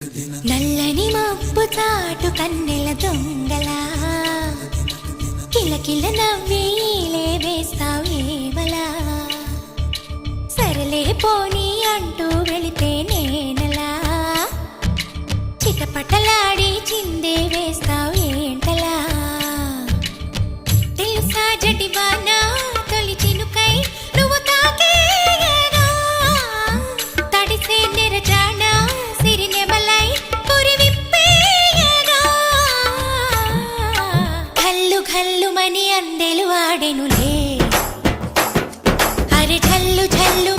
నల్లని మబ్బు తాటు కన్నెల దొంగల. కిలకిల నవ్వీలే వేస్తావేవల సరలే పోని అంటూ వెళితే నేనలా. చిటపటలాడి చిందే వేస్తావేంటలా తెలుసా జటివానా తొలి నువ్వు తాకే తడిసే అందెలు వాడెనులే అరే చల్లు చల్లు